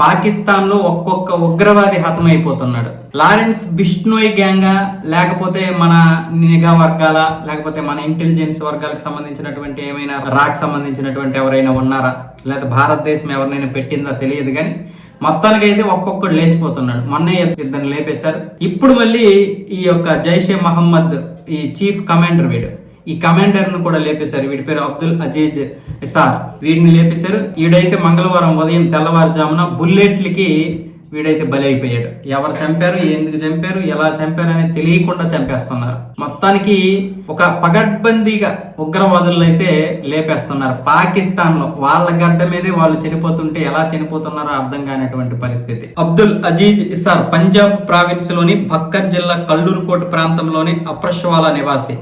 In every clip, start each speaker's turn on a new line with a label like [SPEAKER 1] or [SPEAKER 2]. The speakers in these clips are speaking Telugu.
[SPEAKER 1] పాకిస్తాన్లో ఒక్కొక్క ఉగ్రవాది హతమైపోతున్నాడు. లారెన్స్ బిష్నోయ్ గ్యాంగా లేకపోతే మన నిఘా వర్గాల లేకపోతే మన ఇంటెలిజెన్స్ వర్గాలకు సంబంధించినటువంటి ఏమైనా రాక్ సంబంధించినటువంటి ఎవరైనా ఉన్నారా? లేదా భారతదేశం ఎవరినైనా పెట్టిందా తెలియదు కానీ మొత్తానికి అయితే ఒక్కొక్కడు లేచిపోతున్నాడు. మొన్నే ఇద్దరిని లేపేశారు. ఇప్పుడు మళ్ళీ ఈ యొక్క జైషే మహమ్మద్ ఈ చీఫ్ కమాండర్ వీడు. ఈ కమాండర్ను కూడా లేపేశారు. వీడి పేరు అబ్దుల్ అజీజ్ ఇసార్ వీడిని లేపేశారు. వీడైతే మంగళవారం ఉదయం తెల్లవారుజామున బుల్లెట్లకి వీడైతే బలి అయిపోయాడు ఎవరు చంపారు? ఎందుకు చంపారు? ఎలా చంపారు అనేది తెలియకుండా చంపేస్తున్నారు. మొత్తానికి ఒక పగడ్బందీగా ఉగ్రవాదులను అయితే లేపేస్తున్నారు. పాకిస్తాన్లో వాళ్ళ గడ్డ మీదే వాళ్ళు చనిపోతుంటే ఎలా చనిపోతున్నారో అర్థం కానటువంటి పరిస్థితి. అబ్దుల్ అజీజ్ ఇసార్ పంజాబ్ ప్రావిన్స్లోని బక్కర్ జిల్లా కల్లూరుకోట ప్రాంతంలోని అప్రష్వాల నివాసి.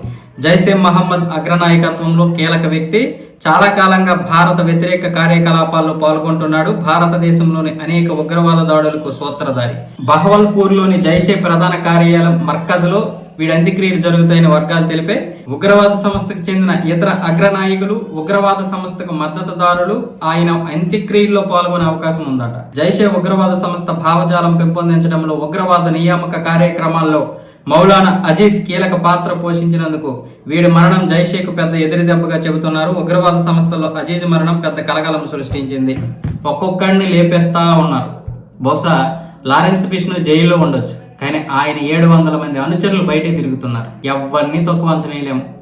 [SPEAKER 1] జైసే మహమ్మద్ అగ్రనాయకత్వంలో కీలక వ్యక్తి. చాలా కాలంగా భారత వ్యతిరేక కార్యకలాపాల్లో పాల్గొంటున్నాడు. భారతదేశంలోని అనేక ఉగ్రవాద దాడులకు సూత్రధారి. బహవల్పూర్లోని జైషే ప్రధాన కార్యాలయం మర్కజ్లో వీడి అంత్యక్రియలు జరుగుతాయని వర్గాలు తెలిపే. ఉగ్రవాద సంస్థకు చెందిన ఇతర అగ్రనాయకులు ఉగ్రవాద సంస్థకు మద్దతుదారులు ఆయన అంత్యక్రియల్లో పాల్గొనే అవకాశం ఉందట. జైషే ఉగ్రవాద సంస్థ భావజాలం పెంపొందించడంలో ఉగ్రవాద నియామక కార్యక్రమాల్లో మౌలానా అజీజ్ కీలక పాత్ర పోషించినందుకు వీడి మరణం జైషేక్ పెద్ద ఎదురు దెబ్బగా చెబుతున్నారు. ఉగ్రవాద సంస్థలో అజీజ్ మరణం పెద్ద కలకలం సృష్టించింది. ఒక్కొక్కడిని లేపేస్తా ఉన్నారు. బహుశా లారెన్స్ బిష్ను జైల్లో ఉండొచ్చు. కానీ ఆయన ఏడు వందల మంది అనుచరులు బయటే తిరుగుతున్నారు. ఎవరిని తక్కువ అంచనేయలేము